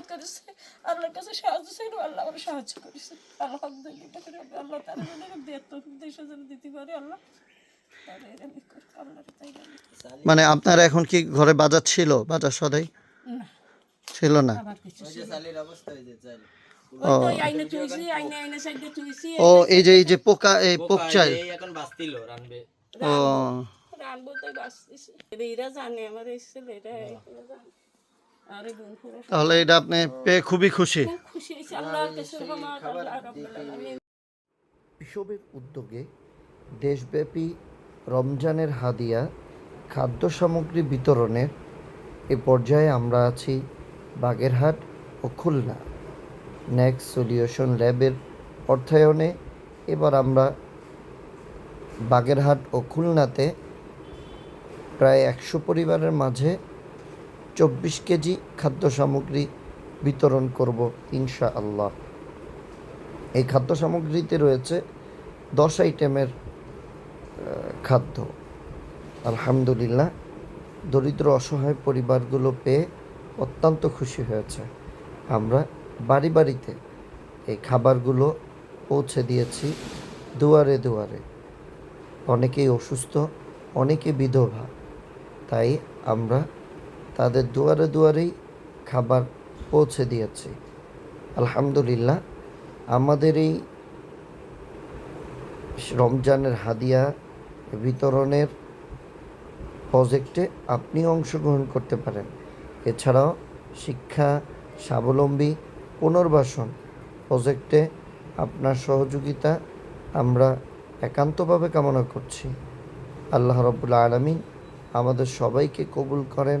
মেহনত করেছে আল্লাহর কাছে সাহায্য চাইলো আল্লাহ আমার সাহায্য করেছে। আলহামদুলিল্লাহ আল্লাহ তারা দেশে যেন দিতে পারে আল্লাহ। মানে আপনার এখন কি ঘরে বাজার ছিল বাজার সদাই? ছিল না? ও। এই যে এই যে পোকা এই পোক চাই ও। রানবো তো বাঁচতেছে। এরা জানে আমার এই ছেলেরা এরা খুব তাহলে এটা আপনি পেয়ে খুবই খুশি। বিশ্ববের উদ্যোগে দেশব্যাপী রমজানের হাদিয়া খাদ্য সামগ্রী বিতরণের এ পর্যায়ে আমরা আছি বাগেরহাট ও খুলনা। নেক্সট সলিউশন ল্যাবের অর্থায়নে এবার আমরা বাগেরহাট ও খুলনাতে প্রায় একশো পরিবারের মাঝে চব্বিশ কেজি খাদ্য সামগ্রী বিতরণ করব ইনশা আল্লাহ এই খাদ্য সামগ্রীতে রয়েছে দশ আইটেমের খাদ্য। আলহামদুলিল্লাহ, দরিদ্র অসহায় পরিবারগুলো পেয়ে অত্যন্ত খুশি হয়েছে। আমরা বাড়ি বাড়িতে এই খাবারগুলো পৌঁছে দিয়েছি দুয়ারে দুয়ারে। অনেকেই অসুস্থ অনেকে বিধবা। তাই আমরা তাদের দুয়ারে দুয়ারেই খাবার পৌঁছে দিয়েছি। আলহামদুলিল্লাহ, আমাদের এই রমজানের হাদিয়া বিতরণের প্রজেক্টে আপনি অংশগ্রহণ করতে পারেন। এছাড়াও শিক্ষা স্বাবলম্বী পুনর্বাসন প্রজেক্টে আপনার সহযোগিতা আমরা একান্তভাবে কামনা করছি। আল্লাহ রবুল্লা আলমিন আমাদের সবাইকে কবুল করেন।